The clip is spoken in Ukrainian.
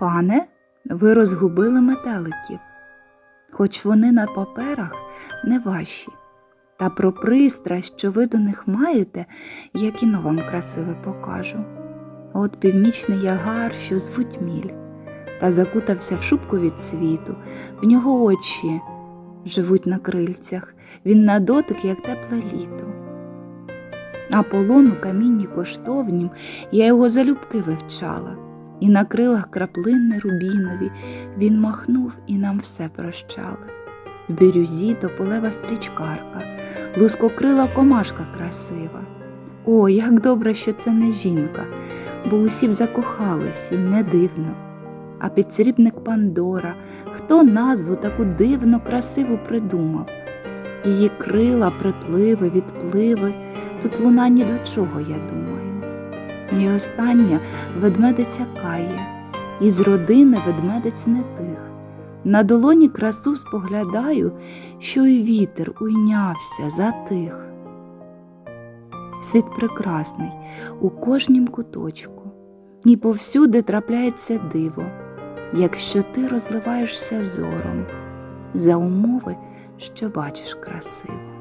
Пане, ви розгубили метеликів, хоч вони на паперах не ваші. Та про пристрасть, що ви до них маєте, я кіно вам красиве покажу. От північний ягар, що звуть міль, та закутався в шубку від світу, в нього очі живуть на крильцях, він на дотик, як тепле літо. Аполлон у камінні коштовнім, я його залюбки вивчала, і на крилах краплини рубінові він махнув і нам все прощали. В бірюзі тополева стрічкарка, лускокрила комашка красива. О, як добре, що це не жінка, бо усі б закохались, і не дивно. А підсрібник Пандора, хто назву таку дивно красиву придумав? Її крила, припливи, відпливи, тут луна ні до чого, я думаю. І остання ведмедиця кає, із родини ведмедець не тих. На долоні красу споглядаю, що й вітер уйнявся, затих. Світ прекрасний у кожнім куточку, і повсюди трапляється диво, якщо ти розливаєшся зором за умови, що бачиш красиво.